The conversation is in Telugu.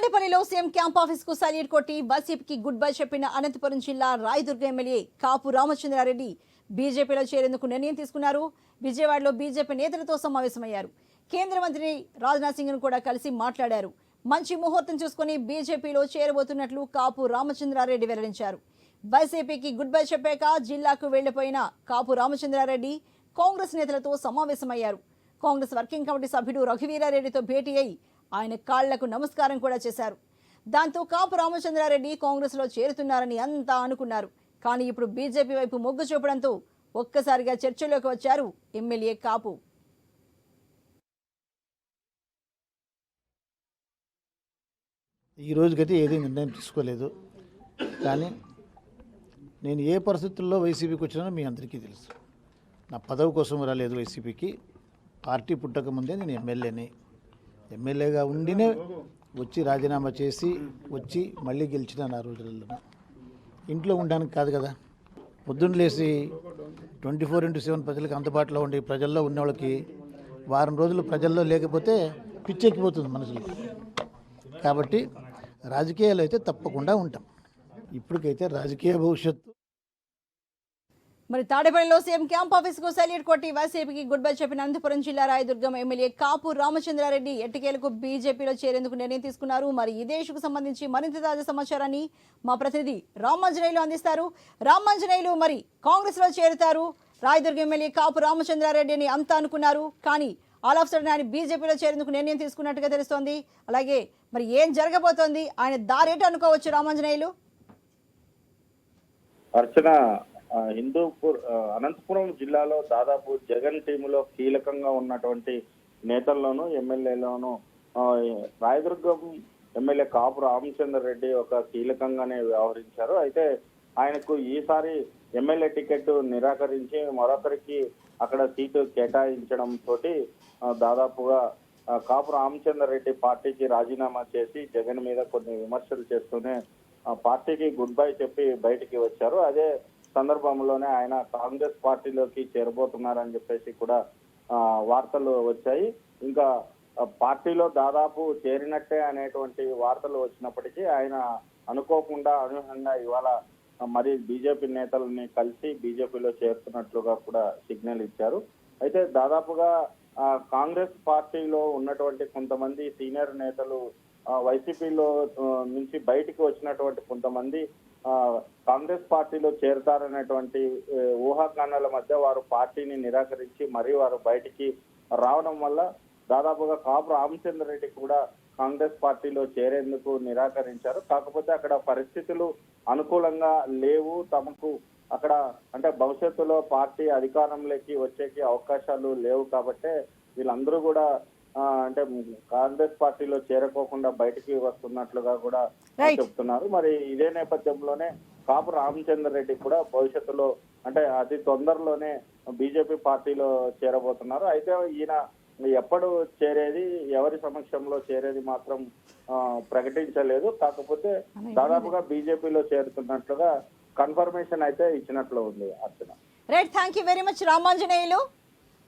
తాడేపల్లిలో సీఎం క్యాంప్ ఆఫీస్కు సల్యూట్ కొట్టి వైసీపీకి గుడ్ బై చెప్పిన అనంతపురం జిల్లా రాయదుర్గ ఎమ్మెల్యే కాపు రామచంద్రారెడ్డి బీజేపీలో చేరేందుకు నిర్ణయం తీసుకున్నారు. విజయవాడలో బీజేపీ నేతలతో సమావేశమయ్యారు. కేంద్ర మంత్రి రాజ్నాథ్ సింగ్ను కూడా కలిసి మాట్లాడారు. మంచి ముహూర్తం చూసుకుని బీజేపీలో చేరబోతున్నట్లు కాపు రామచంద్రారెడ్డి వెల్లడించారు. వైసీపీకి గుడ్ బై చెప్పాక జిల్లాకు వెళ్ళిపోయిన కాపు రామచంద్రారెడ్డి కాంగ్రెస్ నేతలతో సమావేశమయ్యారు. కాంగ్రెస్ వర్కింగ్ కమిటీ సభ్యుడు రఘువీరారెడ్డితో భేటీ అయి ఆయన కాళ్ళకు నమస్కారం కూడా చేశారు. దాంతో కాపు రామచంద్రారెడ్డి కాంగ్రెస్లో చేరుతున్నారని అంతా అనుకున్నారు. కానీ ఇప్పుడు బీజేపీ వైపు మొగ్గు చూపడంతో ఒక్కసారిగా చర్చలోకి వచ్చారు ఎమ్మెల్యే కాపు. ఈ రోజుకైతే ఏది నిర్ణయం తీసుకోలేదు. కానీ నేను ఏ పరిస్థితుల్లో వైసీపీకి వచ్చినానో మీ అందరికీ తెలుసు. నా పదవి కోసం రాలేదు వైసీపీకి. పార్టీ పుట్టకముందే నేను ఎమ్మెల్యేని. ఎమ్మెల్యేగా ఉండినే వచ్చి రాజీనామా చేసి వచ్చి మళ్ళీ గెలిచిన ఆ రోజులలో. ఇంట్లో ఉండడానికి కాదు కదా. పొద్దున్న లేచి ట్వంటీ ఫోర్ ఇంటూ సెవెన్ ప్రజలకు అందుబాటులో ఉండి ప్రజల్లో ఉన్న వాళ్ళకి వారం రోజులు ప్రజల్లో లేకపోతే పిచ్చెక్కిపోతుంది మనుషులకు కాబట్టి రాజకీయాలు అయితే తప్పకుండా ఉంటాం. ఇప్పటికైతే రాజకీయ భవిష్యత్తు మరి తాడేపల్లిలో సీఎం క్యాంప్ ఆఫీస్కు సెల్యూట్ కొట్టి వైసీపీకి గుడ్ బై చెప్పిన అనంతపురం జిల్లా రాయదుర్గం ఎమ్మెల్యే కాపు రామచంద్రారెడ్డి ఎట్టకేలకు బీజేపీలో చేరేందుకు నిర్ణయం తీసుకున్నారు. మరి ఇదే ఇష్యూకు సంబంధించి మరింత తాజా సమాచారాన్ని మా ప్రతినిధి రామాంజనేయులు అందిస్తారు. రామాంజనేయులు మరి కాంగ్రెస్లో చేరుతారు. రాయదుర్గం ఎమ్మెల్యే కాపు రామచంద్రారెడ్డి అని అంతా అనుకున్నారు. కానీ ఆల్ ఆఫ్ సడన్ ఆయన బీజేపీలో చేరేందుకు నిర్ణయం తీసుకున్నట్టుగా తెలుస్తోంది. అలాగే మరి ఏం జరగబోతోంది? ఆయన దారేట అనుకోవచ్చు రామాంజనేయులు? అర్చన హిందూపూర్ అనంతపురం జిల్లాలో దాదాపు జగన్ టీములో కీలకంగా ఉన్నటువంటి నేతల్లోనూ ఎమ్మెల్యేలోనూ రాయదుర్గం ఎమ్మెల్యే కాపు రామచంద్ర రెడ్డి ఒక కీలకంగానే వ్యవహరించారు. అయితే ఆయనకు ఈసారి ఎమ్మెల్యే టికెట్ నిరాకరించి మరొకరికి అక్కడ సీటు కేటాయించడం తోటి దాదాపుగా కాపు రామచంద్ర రెడ్డి పార్టీకి రాజీనామా చేసి జగన్ మీద కొన్ని విమర్శలు చేస్తూనే పార్టీకి గుడ్ బై చెప్పి బయటికి వచ్చారు. అదే సందర్భంలోనే ఆయన కాంగ్రెస్ పార్టీలోకి చేరబోతున్నారని చెప్పేసి కూడా వార్తలు వచ్చాయి. ఇంకా పార్టీలో దాదాపు చేరినట్టే అనేటువంటి వార్తలు వచ్చినప్పటికీ ఆయన అనుకోకుండా అనూహ్యంగా ఇవాళ మరి బీజేపీ నేతలని కలిసి బీజేపీలో చేరుతున్నట్లుగా కూడా సిగ్నల్ ఇచ్చారు. అయితే దాదాపుగా కాంగ్రెస్ పార్టీలో ఉన్నటువంటి కొంతమంది సీనియర్ నేతలు వైసీపీలో నుంచి బయటికి వచ్చినటువంటి కొంతమంది కాంగ్రెస్ పార్టీలో చేరతారనేటువంటి ఊహాగానాల మధ్య వారు పార్టీని నిరాకరించి మరీ వారు బయటికి రావడం వల్ల దాదాపుగా కాపు రామచంద్ర రెడ్డి కూడా కాంగ్రెస్ పార్టీలో చేరేందుకు నిరాకరించారు. కాకపోతే అక్కడ పరిస్థితులు అనుకూలంగా లేవు. తమకు అక్కడ అంటే భవిష్యత్తులో పార్టీ అధికారంలోకి వచ్చేకి అవకాశాలు లేవు కాబట్టే వీళ్ళందరూ కూడా అంటే కాంగ్రెస్ పార్టీలో చేరకోకుండా బయటికి వస్తున్నట్లుగా కూడా. చెప్తున్నారు. మరి ఇదే నేపథ్యంలోనే కాపు రామచంద్ర రెడ్డి కూడా భవిష్యత్తులో అంటే అతి తొందరలోనే బీజేపీ పార్టీలో చేరబోతున్నారు. అయితే ఈయన ఎప్పుడు చేరేది ఎవరి సమక్షంలో చేరేది మాత్రం ప్రకటించలేదు. కాకపోతే దాదాపుగా బీజేపీలో చేరుతున్నట్లుగా కన్ఫర్మేషన్ అయితే ఇచ్చినట్లు ఉంది Archana. Right thank you very much Ramanjaneyulu.